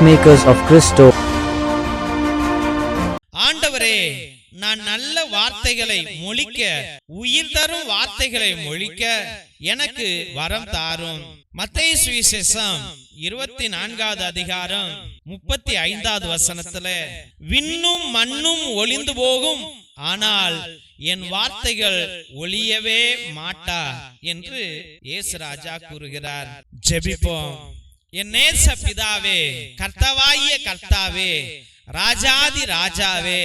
Peacemakers of Christo. ஆண்டவரே நான் நல்ல வார்த்தைகளை மொழிக்க உயிர் தரும் வார்த்தைகளை மொழிக்க எனக்கு வரம் தாரும். மத்திய சுவிசேஷம் இருபத்தி நான்காவது அதிகாரம் முப்பத்தி ஐந்தாவது வசனத்துல விண்ணும் மண்ணும் ஒளிந்து போகும் ஆனால் என் வார்த்தைகள் ஒளியவே மாட்டா என்று ஏசு ராஜா கூறுகிறார். ஜெபிப்போம். என் நேச பிதாவே கர்த்தவாகிய கர்த்தாவே ராஜாதி ராஜாவே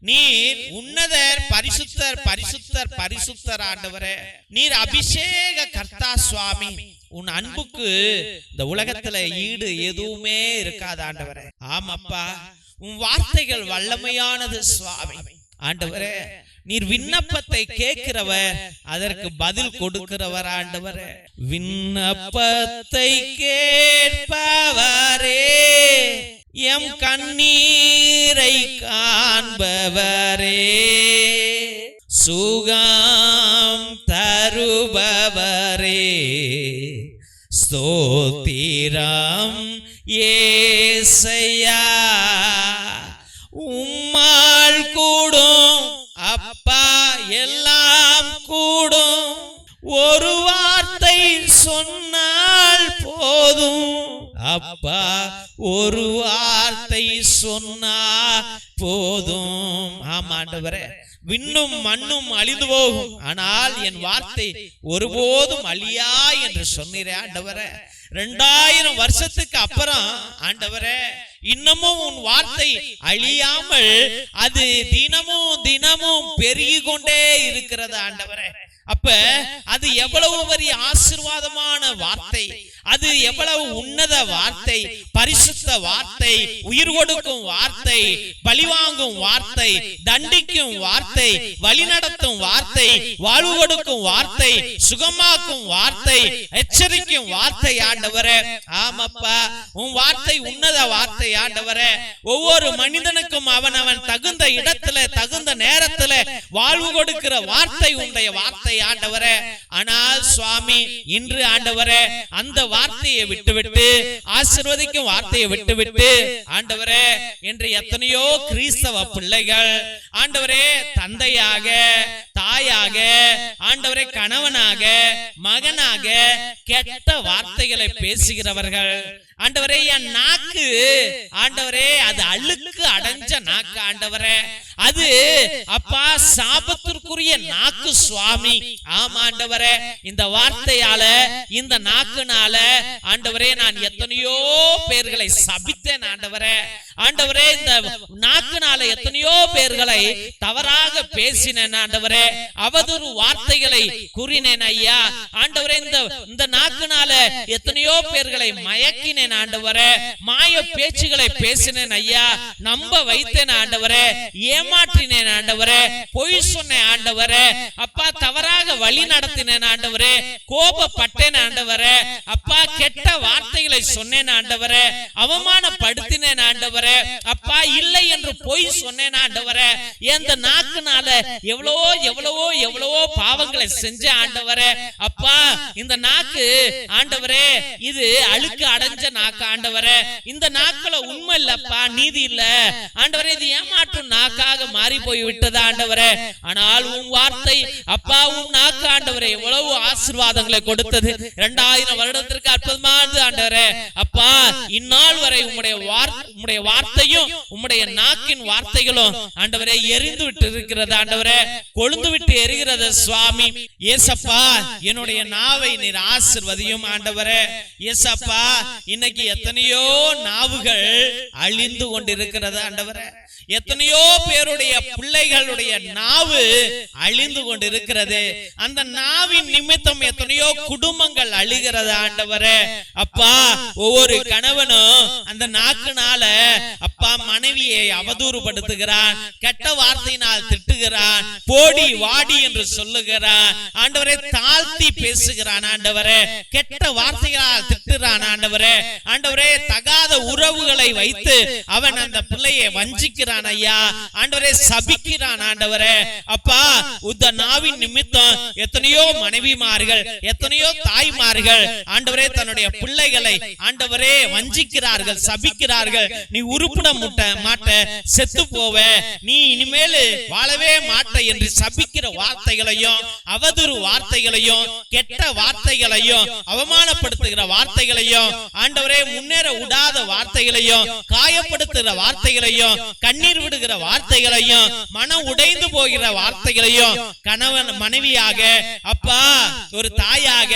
நீர் உன்னதர் பரிசுத்தர் பரிசுத்தர் பரிசுத்தர் ஆண்டவரே. நீர் அபிஷேக கர்த்தா சுவாமி. உன் அன்புக்கு இந்த உலகத்துல ஈடு எதுவுமே இருக்காது ஆண்டவரே. ஆமாப்பா உன் வார்த்தைகள் வல்லமையானது சுவாமி. ஆண்டவரே நீர் விண்ணப்பத்தை கேட்கிறவர் அதற்கு பதில் கொடுக்கிறவர் ஆண்டவரே. விண்ணப்பத்தை கேட்பவரே. எம் கண்ணீரை காண்பவரே. சுகம் தருபவரே. ஸ்தோத்திரம் ஏசையா. போதும். அப்பா ஒரு வார்த்தை சொன்னா போதும். ஆமாண்டவரே விண்ணும் மண்ணும் அழிந்து போகும். ஆனால் என் வார்த்தை ஒருபோதும் அழியா என்று சொன்னீரே ஆண்டவரே. ரெண்டாயிரம் வருஷத்துக்கு அப்புறம் ஆண்டவரே இன்னமும் உன் வார்த்தை அழியாமல் அது தினமும் தினமும் பெருகி கொண்டே இருக்கிறது ஆண்டவரே. அப்ப அது எவ்வளவு பெரிய ஆசிர்வாதமான வார்த்தை. அது எவ்வளவு உன்னத வார்த்தை பரிசுத்த வார்த்தை உயிர் கொடுக்கும் வார்த்தை பழிவாங்கும் வார்த்தை தண்டிக்கும் வார்த்தை வழிநடத்தும் வார்த்தை வாழ்வு கொடுக்கும் வார்த்தை சுகமாக்கும் வார்த்தை எச்சரிக்கும் வார்த்தை ஆண்டவரே. ஆமாப்பா உன் வார்த்தை உன்னத வார்த்தை ஆண்டவரே. ஒவ்வொரு மனிதனுக்கும் அவன் அவன் தகுந்த இடத்துல தகுந்த நேரத்துல வாழ்வு கொடுக்கிற வார்த்தை உன்னுடைய வார்த்தை ஆண்டவரே. ஆனால் சுவாமி இன்று ஆண்டவரே அந்த வார்த்தையை விட்டுவிட்டு ஆசிர்வதிக்கும் வார்த்தையை விட்டு விட்டு ஆண்டவரே என்று எத்தனையோ கிறிஸ்தவ பிள்ளைகள் ஆண்டவரே தந்தையாக தாயாக ஆண்டவரே கணவனாக மகனாக கெட்ட வார்த்தைகளை பேசுகிறவர்கள். ஆண்டவரே என் நாக்கு ஆண்டவரே அது அழுக்கு அடைஞ்ச நாக்கு ஆண்டவரே. அது அப்பா சாபத்திற்குரிய நாக்கு சுவாமி. ஆமா ஆண்டவரே இந்த வார்த்தையால இந்த நாக்குனால ஆண்டவரே நான் எத்தனையோ பேர்களை சபித்தேன் ஆண்டவரே. ஆண்டவரே இந்த நாக்குனால எத்தனையோ பேர்களை தவறாக பேசினேன் ஆண்டவரே. அவதூறு வார்த்தைகளை கூறினேன் ஐயா. ஆண்டவரே இந்த இந்த நாக்குனால எத்தனையோ பேர்களை மயக்கினேன் ஆண்டவரே. மாய பேச்சுகளை பேசினேன் ஐயா. நம்ப வைத்தேன் ஆண்டவரே. ஏமாற்றினேன் ஆண்டவரே. பொய் சொன்னேன் ஆண்டவரே. அப்பா தவறாக வழி நடத்தினேன் ஆண்டவரே. கோபப்பட்டேன் ஆண்டவரே. அப்பா கெட்ட வார்த்தைகளை சொன்னேன் ஆண்டவரே. அவமானப்படுத்தினேன் ஆண்டவரே. அப்பா இல்லை என்று பொய் சொன்னேன் ஆண்டவரே. இந்த நாக்குனால எவ்வளவோ எவ்வளவோ எவ்வளவோ பாவங்களை செஞ்ச ஆண்டவரே. அப்பா இந்த நாக்கு ஆண்டவரே இது அழுக்கு அடைஞ்ச நாக்கு ஆண்டவரே. இந்த நாக்குல உண்மை இல்லப்பா நீதி இல்ல. ஆண்டவரே இது ஏமாற்றும் நாக்காக மாறி போய் விட்டது ஆண்டவரே. ஆனால் உன் வார்த்தை அப்பா உன் நாக்கு ஆண்டவரே எவ்வளவு ஆசீர்வாதங்களை கொடுத்தது. இரண்டாயிரம் வருடத்திற்கு அற்புதமானது ஆண்டவரே. அப்பா இந்நாள் வரை உம்முடைய வார் உம்முடைய வார்த்தையும் உம்முடைய நாக்கின் வார்த்தைகளும் ஆண்டவரே எரிந்து விட்டு இருக்கிறது. ஆண்டவரே கொழுந்து விட்டு எரிகிறது. சுவாமி ஏசப்பா என்னுடைய நாவை நீர் ஆசிர்வதியும் ஆண்டவரே. ஏசப்பா இன்னைக்கு எத்தனையோ நாவுகள் அழிந்து கொண்டிருக்கிறது ஆண்டவரே. எத்தனையோ பேருடைய பிள்ளைகளுடைய நாவு அழிந்து கொண்டிருக்கிறது. அந்த நாவின் நிமித்தம் எத்தனையோ குடும்பங்கள் அழிகிறது ஆண்டவரே. அப்பா ஒவ்வொரு கணவனும் அந்த நாக்குனால அப்பா மனைவியை அவதூறுபடுத்துகிறான் கெட்ட வார்த்தையினால் திட்டுகிறான் போடி வாடி என்று சொல்லுகிறான். ஆண்டவரை தாழ்த்தி பேசுகிறான் ஆண்டவரே. கெட்ட வார்த்தைகளால் திட்டுறான் ஆண்டவரே. ஆண்டவரே தகாத உறவுகளை வைத்து அவன் அந்த பிள்ளையை வஞ்சிக்கிறான். ஐயா ஆண்டவரே சபிக்கிறான் ஆண்டவரே. அப்பா உத்த நாவின் நிமித்தம் எத்தனையோ மனைவிமார்கள் எத்தனையோ தாய்மார்கள் ஆண்டவரே தன்னுடைய பிள்ளைகளை ஆண்டவரே வஞ்சிக்கிறார்கள் சபிக்கிறார்கள். நீ உருப்பிட முட்ட மாட்ட செத்து போவ. நீ இனிமேல் வாழவே மாட்ட என்று சபிக்கிற வார்த்தைகளையும் அவதூறு வார்த்தைகளையும் கெட்ட வார்த்தைகளையும் அவமானப்படுத்துகிற வார்த்தைகளையும் ஆண்டவரே முன்னேற விடாத வார்த்தைகளையும் காயப்படுத்துகிற வார்த்தைகளையும் கண்ணீர் விடுகிற வார்த்தைகளையும் மனம் உடைந்து போகிற வார்த்தைகளையும் கணவன் மனைவியாக அப்பா ஒரு தாயாக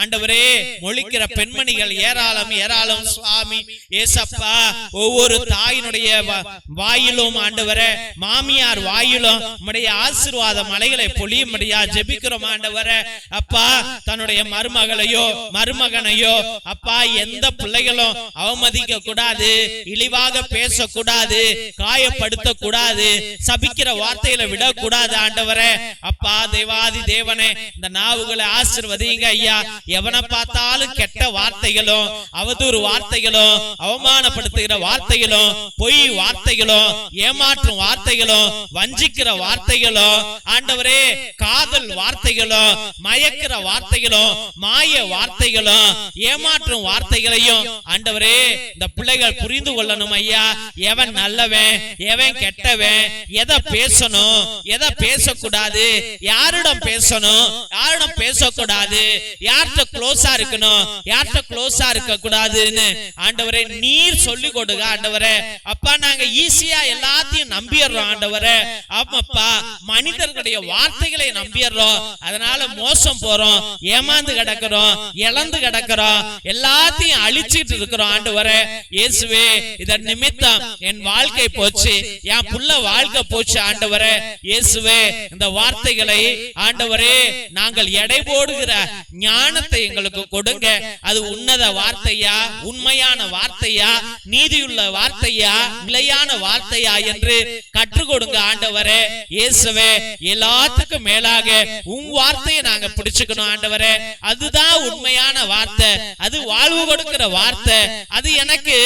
ஆண்டவரே மொழிக்கிற பெண்மணிகள் ஏராளம் ஏராளம் சுவாமி ஏசப்பா ஒவ்வொரு தாயினுடைய வாயிலும் ஆண்டவரே மாமியார் வாயிலும் உடைய ஆசீர்வாத மலைகளை பொழியும்படியா ஜெபிக்கிறோம் ஆண்டவரே. அப்பா தன்னுடைய மருமகளையோ மருமகனையோ அப்பா எந்த பிள்ளைகளும் அவமதிக்க கூடாது இழிவாக பேசக்கூடாது காய காயப்படுத்த கூடாது சபிக்கிற வார்த்தைகளை விடக்கூடாது ஆண்டவரே. அப்பா தேவாதி தேவனே இந்த நாவுகளை ஆசிர்வதிங்க ஐயா. எவனை பார்த்தாலும் கெட்ட வார்த்தைகளும் அவதூறு வார்த்தைகளும் அவமானப்படுத்துகிற வார்த்தைகளும் பொய் வார்த்தைகளும் ஏமாற்றும் வார்த்தைகளும் வஞ்சிக்கிற வார்த்தைகளும் ஆண்டவரே காதல் வார்த்தைகளும் மயக்கிற வார்த்தைகளும் மாய வார்த்தைகளும் ஏமாற்றும் வார்த்தைகளையும் ஆண்டவரே இந்த பிள்ளைகள் புரிந்து கொள்ளணும் ஐயா. எவன் நல்லவன் எவன் கெட்டவன் எதை பேசணும் எதை பேசக்கூடாது யாரிடம் பேசணும் யாரிடம் பேசக்கூடாது யார்கிட்ட க்ளோஸா இருக்கணும் யார்கிட்ட க்ளோஸா இருக்க கூடாதுன்னு ஆண்டவரே நீர் சொல்லி கொடுங்க ஆண்டவரே. அப்பா நாங்க ஈஸியா எல்லாத்தையும் நம்பிடுறோம் ஆண்டவரே. ஆமாப்பா மனிதர்களுடைய வார்த்தைகளை நம்பிடுறோம். அதனால மோசம் போறோம் ஏமாந்து கிடக்கிறோம் இழந்து கிடக்கிறோம் எல்லாத்தையும் அழிச்சிட்டு இருக்கிறோம் ஆண்டவரே. இயேசுவே இதன் நிமித்தம் என் வாழ்க்கை போச்சு. போச்சு. என் புள்ள வாழ்க்கை போச்சு ஆண்டவரே. இயேசுவே இந்த வார்த்தைகளை ஆண்டவரே நாங்கள் எடை போடுகிற ஞானத்தை எங்களுக்கு கொடுங்க. அது உன்னத வார்த்தையா உண்மையான வார்த்தையா நீதியுள்ள வார்த்தையா நிலையான வார்த்தையா என்று கற்றுக் கொடுங்க ஆண்டவரே. இயேசுவே எல்லாத்துக்கும் மேலாக உன் வார்த்தையை நாங்க பிடிச்சுக்கணும் ஆண்டவரே. அதுதான் உண்மையான வார்த்தை. அது வாழ்வு கொடுக்கிற வார்த்தை. அது எனக்கு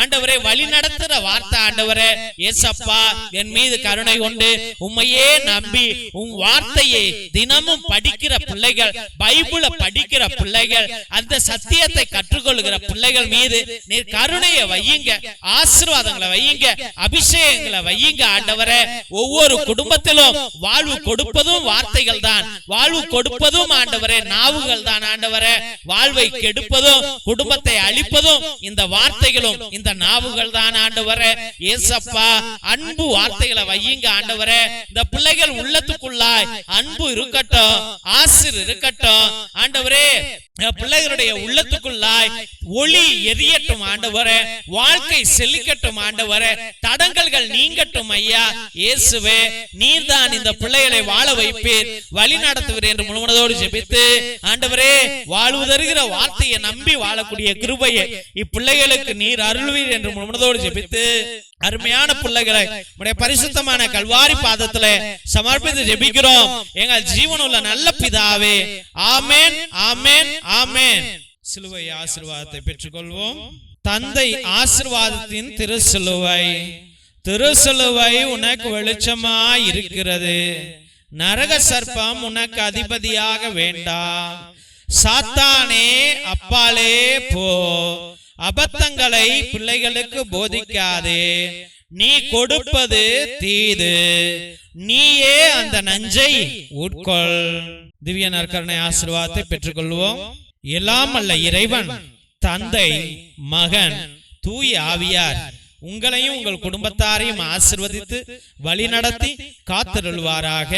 ஆண்டவரே வழி நடத்துற வார்த்தை ஆண்டவரே. ஏசப்பா என் மீது கருணை கொண்டு உம்மையே நம்பி உன் வார்த்தையை தினமும் படிக்கிற பிள்ளைகள் பைபிளை படிக்கிற பிள்ளைகள் அந்த சத்தியத்தை கற்றுக்கொள்கிற பிள்ளைகள் மீது நீர் கருணையை வையுங்க ஆசீர்வாதங்களை வையுங்க அபிஷேகங்களை வையுங்க ஆண்டவரே. ஒவ்வொரு குடும்பத்திலும் வாழ்வு கொடுப்பதும் வார்த்தைகள் தான். வாழ்வு கொடுப்பதும் ஆண்டவரே நாவுகள் தான் ஆண்டவரே. வாழ்வை கெடுப்பதும் குடும்பத்தை அழிப்பதும் இந்த வார்த்தைகளும் இந்த நாவுகள் தான் ஆண்டவரே. ஏசப்பா அன்பு வார்த்தைகளை வையுங்க ஆண்டவரே. இந்த பிள்ளைகள் உள்ளத்துக்குள்ளாய் அன்பு இருக்கட்டும் ஆசிர் இருக்கட்டும். ஆண்டவரே இந்த பிள்ளைகளுடைய உள்ளத்துக்குள்ளாய் ஒளி எரியட்டும் ஆண்டவரே. வாழ்க்கை செழிக்கட்டும் ஆண்டவரே. தடங்கல்கள் நீங்கட்டும் ஐயா. இயேசுவே நீர்தான் இந்த பிள்ளைகளை வாழ வைப்பீர். வழி நடத்துவீர் என்று முழுமனதோடு ஜெபித்து ஆண்டவரே வாழ்வு தருகிற வார்த்தையை நம்பி வாழக்கூடிய கிருபையை இப்பிள்ளைகளுக்கு நீர் அருள்வீர் என்று முழுமனதோடு ஜெபித்து அருமையான பிள்ளைகளை உடைய பரிசுத்தமான கல்வாரி பாதத்துல சமர்ப்பித்து ஜெபிக்கிறோம். எங்கள் ஜீவனுள்ள நல்ல பிதாவே ஆமேன் ஆமேன் ஆமேன். சிலுவை ஆசீர்வாதத்தை பெற்றுக்கொள்வோம். தந்தை ஆசீர்வாதத்தின் திருசிலுவை திருசிலுவை உனக்கு வெளிச்சமாய் இருக்கிறது நரக சர்ப்பம் உனக்கு அதிபதியாக வேண்டாம் சாத்தானே அப்பாலே போ. அபத்தங்களை பிள்ளைகளுக்கு போதிக்காதே. நீ கொடுப்பது தீது. நீயே அந்த நஞ்சை உட்கொள். திவ்ய நற்கரணை ஆசீர்வாதத்தை பெற்றுக்கொள்வோம். எல்லாம் அல்ல இறைவன். தந்தை மகன் தூய ஆவியார் உங்களையும் உங்கள் குடும்பத்தாரையும் ஆசிர்வதித்து வழி நடத்தி காத்திருள்வாராக.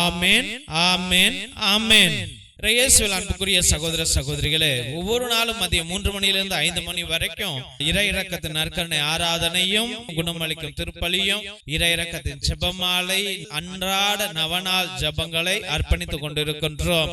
ஆமேன் ஆமென் அன்புக்குரிய சகோதர சகோதரிகளே ஒவ்வொரு நாளும் மதியம் மூன்று மணியிலிருந்து ஐந்து மணி வரைக்கும் இறை இறக்கத்தின் நற்கரணை ஆராதனையும் குணமளிக்கும் திருப்பலியும் இறை இறக்கத்தின் ஜெபமாலை அன்றாட நவநாள் ஜெபங்களை அர்ப்பணித்துக் கொண்டிருக்கின்றோம்.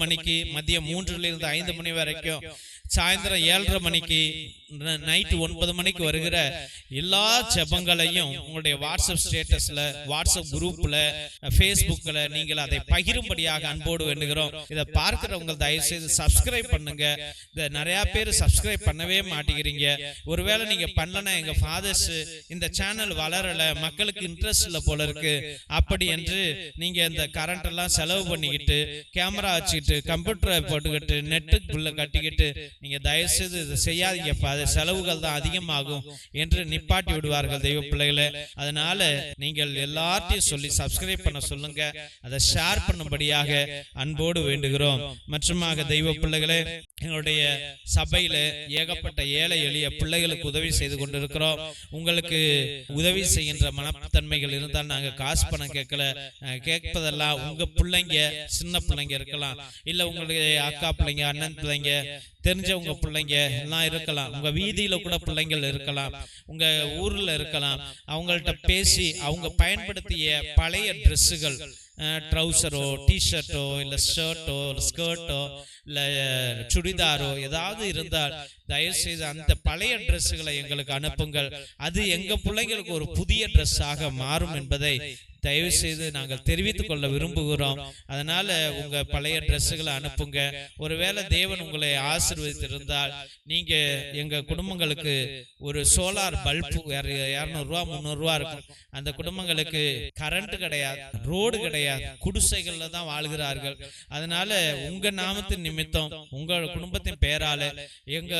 மணிக்கு மதியம் மூன்றுல இருந்து ஐந்து மணி வரைக்கும் சாயந்தரம் ஏழரை மணிக்கு நைட்டு ஒன்பது மணிக்கு வருகிற எல்லா ஜெபங்களையும் உங்களுடைய வாட்ஸ்அப் ஸ்டேட்டஸ்ல வாட்ஸ்அப் குரூப்ல ஃபேஸ்புக்ல நீங்கள் அதை பகிரும்படியாக அன்போடு வேண்டுகிறோம். இதை பார்க்கிறவங்க தயவு செய்து சப்ஸ்கிரைப் பண்ணுங்க. இதை நிறைய பேர் சப்ஸ்கிரைப் பண்ணவே மாட்டேங்கிறீங்க. ஒருவேளை நீங்க பண்ணலன்னா எங்க ஃபாதர்ஸ் இந்த சேனல் வளரல மக்களுக்கு இன்ட்ரெஸ்ட் இல்ல போல இருக்கு. அப்படி என்று நீங்க இந்த கரண்ட் எல்லாம் செலவு பண்ணிக்கிட்டு கேமரா வச்சுக்கிட்டு கம்ப்யூட்டரை போட்டுக்கிட்டு நெட்டுக்குள்ளே கட்டிக்கிட்டு நீங்க தயவு செய்து இதை செய்யாதீங்கப்பா. அது செலவுகள் தான் அதிகமாகும் என்று நிப்பாட்டி விடுவார்கள் தெய்வ பிள்ளைகளை. அதனால நீங்கள் எல்லாத்தையும் சொல்லி சப்ஸ்கிரைப் பண்ண சொல்லுங்க. அதை ஷேர் பண்ணும்படியாக அன்போடு வேண்டுகிறோம். மற்றுமாக தெய்வ பிள்ளைகளே எங்களுடைய சபையில ஏகப்பட்ட ஏழை எளிய பிள்ளைகளுக்கு உதவி செய்து கொண்டிருக்கிறோம். உங்களுக்கு உதவி செய்கின்ற மனத்தன்மைகள் இருந்தால் நாங்க காசு பணம் கேட்கல கேட்பதெல்லாம் உங்க பிள்ளைங்க சின்ன பிள்ளைங்க இருக்கலாம். இல்ல உங்களுடைய அக்கா பிள்ளைங்க அண்ணன் பிள்ளைங்க தெரிஞ்சவங்க பிள்ளைங்க எல்லாம் இருக்கலாம். உங்க வீதியில கூட பிள்ளைங்கள் இருக்கலாம். உங்க ஊர்ல இருக்கலாம். அவங்கள்ட்ட பேசி அவங்க பயன்படுத்திய பழைய ட்ரெஸ்ஸுகள் ட்ரௌசரோ டிஷர்ட்டோ இல்ல ஷர்ட்டோ ஸ்கர்ட்டோ இல்ல சுடிதாரோ ஏதாவது இருந்தால் தயவு செய்து அந்த பழைய ட்ரெஸ்ஸுகளை எங்களுக்கு அனுப்புங்கள். அது எங்க பிள்ளைங்களுக்கு ஒரு புதிய ட்ரெஸ்ஸாக மாறும் என்பதை தயவு செய்து நாங்கள் தெரிவித்துக் கொள்ள விரும்புகிறோம். அதனால உங்க பழைய ட்ரெஸ்ஸுகளை அனுப்புங்க. ஒருவேளை தேவன் உங்களை ஆசீர்வதித்திருந்தால் நீங்க எங்க குடும்பங்களுக்கு ஒரு சோலார் பல்பு இரநூறுவா முந்நூறுரூவா இருக்கும். அந்த குடும்பங்களுக்கு கரண்ட் கிடையாது ரோடு கிடையாது குடிசைகள்ல தான் வாழ்கிறார்கள். அதனால உங்க நாமத்தின் நிமித்தம் உங்க குடும்பத்தின் பெயரால எங்க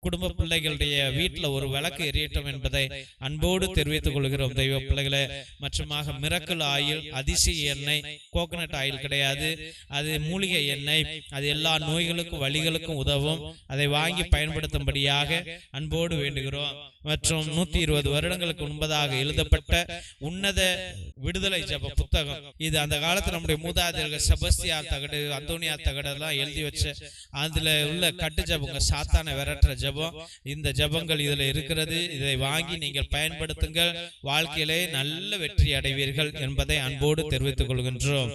குடும்ப பிள்ளைகளுடைய வீட்டுல ஒரு விளக்கு எரியட்டும் என்பதை அன்போடு தெரிவித்துக் கொள்கிறோம். தெய்வ பிள்ளைகளே மற்றுமாக மிரக்கல் ஆயில் அதிசய எண்ணெய் கோகனட் ஆயில் கிடையாது. அது மூலிகை எண்ணெய். அது எல்லா நோய்களுக்கும் வழிகளுக்கும் உதவும். அதை வாங்கி பயன்படுத்தும்படியாக அன்போடு வேண்டுகிறோம். மற்றும் நூத்தி இருபது வருடங்களுக்கு முன்பதாக எழுதப்பட்ட உன்னத விடுதலை ஜப புத்தகம். இது அந்த காலத்துல நம்முடைய மூதாதையர்கள் செபஸ்தியா தகடு அந்தோனியா தகடு எல்லாம் எழுதி வச்ச அதுல உள்ள கட்டு ஜபங்க சாத்தான விரட்டுற ஜபம். இந்த ஜபங்கள் இதுல இருக்கிறது. இதை வாங்கி நீங்கள் பயன்படுத்துங்கள். வாழ்க்கையிலே நல்ல வெற்றி அடைவீர்கள். என்பதை அன்போடு தெரிவித்துக் கொள்கின்றோம்.